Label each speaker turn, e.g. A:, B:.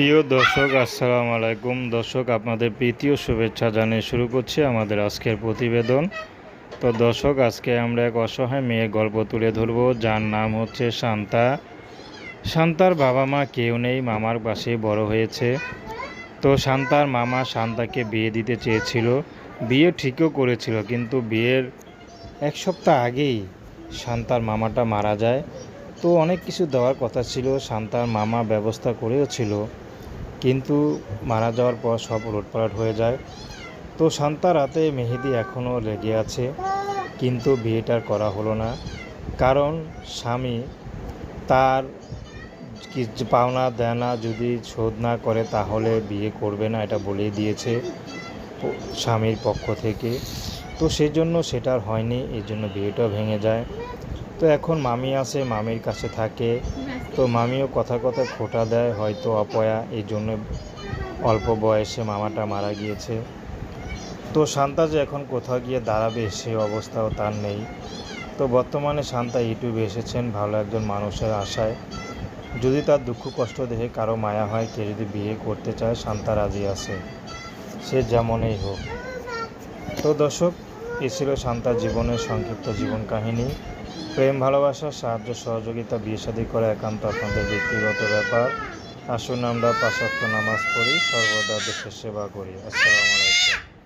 A: প্রিয় দর্শক, আসসালামু আলাইকুম। দর্শক, আপনাদের প্রীতীয় শুভেচ্ছা জানিয়ে শুরু করছি আমাদের আজকের প্রতিবেদন। তো দর্শক, আজকে আমরা এক অসহায় মেয়ের গল্প তুলে ধরবো। যার নাম হচ্ছে শান্তা। শান্তার বাবা মা কেউ নেই, মামার পাশে বড় হয়েছে। তো শান্তার মামা শান্তাকে বিয়ে দিতে চেয়েছিল। বিয়ে ঠিকও করেছিল, কিন্তু বিয়ের এক সপ্তাহ আগেই শান্তার মামাটা মারা যায়। তো অনেক কিছু দেওয়ার কথা ছিল, শান্তার মামা ব্যবস্থা করেও ছিল। কিন্তু মারা যাওয়ার পর সব উলটপালট হয়ে যায়। তো শান্তার রাতে মেহেদি এখনও লেগে আছে, কিন্তু বিয়েটার করা হলো না। কারণ স্বামী তার পাওনা দেনা যদি শোধ না করে তাহলে বিয়ে করবে না, এটা বলেই দিয়েছে স্বামীর পক্ষ থেকে। তো সেই জন্য সেটা আর হয়নি এই জন্য বিয়েটাও ভেঙে যায়। তো এখন মামি আছে মামির কাছে থাকে। তো মামিও কথা কথা খোটা দেয়, হয়তো অপয়া এই জন্য অল্প বয়সে মামাটা মারা গিয়েছে। তো শান্তা যে এখন কোথাও গিয়ে দাঁড়াবে সে অবস্থাও তার নেই। তো বর্তমানে শান্তা ইউটিউবে এসেছেন, ভালো একজন মানুষের আশায়। যদি তার দুঃখ কষ্ট দেখে কারও মায়া হয়, কে যদি বিয়ে করতে চায়, শান্তা রাজি আছে। সে যেমনই হোক। তো দর্শক এ ছিল শান্তার জীবনের সংক্ষিপ্ত জীবন কাহিনী। প্রেম, ভালোবাসা, সাহায্য, সহযোগিতা, বিয়ে শাদী করা একান্ত আপনাদের ব্যক্তিগত ব্যাপার। আসুন আমরা পাঁচক্ত নামাজ পড়ি, সর্বদা দেশের সেবা করি। আসসালামু আলাইকুম।